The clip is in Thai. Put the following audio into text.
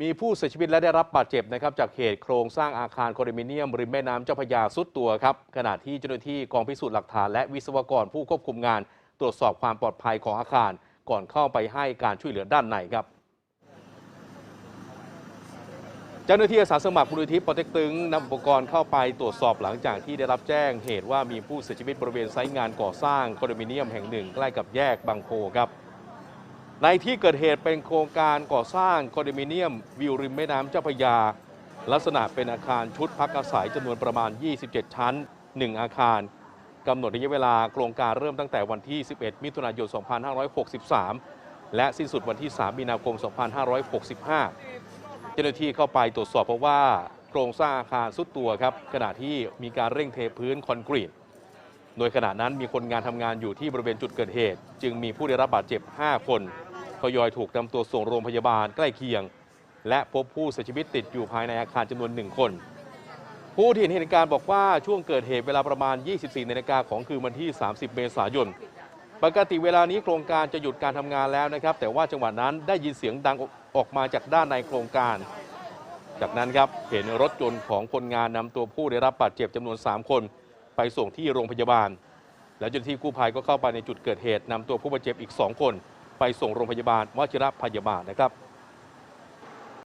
มีผู้เสียชีวิตและได้รับบาดเจ็บนะครับจากเหตุโครงสร้างอาคารคอนโดมิเนียม ริมแม่น้ำเจ้าพระยาสุดตัวครับขณะที่เจ้าหน้าที่กองพิสูจน์หลักฐานและวิศวกรผู้ควบคุมงาน ตรวจสอบความปลอดภัยของอาคาร ก่อนเข้าไปให้การช่วยเหลือด้านในครับ เจ้าหน้าที่อาสาสมัครมูลนิธิปอเต็กตึงนำอุปกรณ์เข้าไปตรวจสอบหลังจากที่ได้รับแจ้งเหตุว่ามีผู้เสียชีวิตบริเวณไซต์งานก่อสร้างคอนโดมิเนียมแห่งหนึ่งใกล้กับแยกบางโพครับ ในที่เกิดเหตุเป็นโครงการก่อสร้างคอนโดมิเนียม วิวริมแม่น้ำเจ้าพระยา ลักษณะเป็นอาคารชุดพักอาศัยจำนวนประมาณ 27 ชั้น 1 อาคารกำหนดระยะเวลาโครงการเริ่มตั้งแต่วันที่ 11 มิถุนายน 2563 และสิ้นสุดวันที่ 3 มีนาคม 2565 เจ้าหน้าที่เข้าไปตรวจสอบเพราะว่าโครงสร้างอาคารสุดตัวครับขณะที่มีการเร่งเทพื้นคอนกรีตโดยขณะนั้นมีคนงานทำงานอยู่ที่บริเวณจุดเกิดเหตุ จึงมีผู้ได้รับบาดเจ็บ 5 คน ทยอยถูกนำตัวส่งโรงพยาบาลใกล้เคียง และพบผู้เสียชีวิตติดอยู่ภายในอาคารจำนวนหนึ่งคน ผู้ที่เห็นเหตุการณ์บอกว่าช่วงเกิดเหตุเวลาประมาณ 24นาฬิกาของคืนวันที่ 30 เมษายน ปกติเวลานี้โครงการจะหยุดการทำงานแล้วนะครับ แต่ว่าจังหวะนั้นได้ยินเสียงดังออกมาจากด้านในโครงการ จากนั้นครับเห็นรถยนต์ของคนงานนำตัวผู้ได้รับบาดเจ็บจำนวน 3 คน ไปส่งที่โรงพยาบาล แล้วเจ้าหน้าที่กู้ภัยก็เข้าไปในจุดเกิดเหตุนำตัวผู้บาดเจ็บอีก 2 คน ไปส่งโรงพยาบาลวชิระพยาบาลนะครับ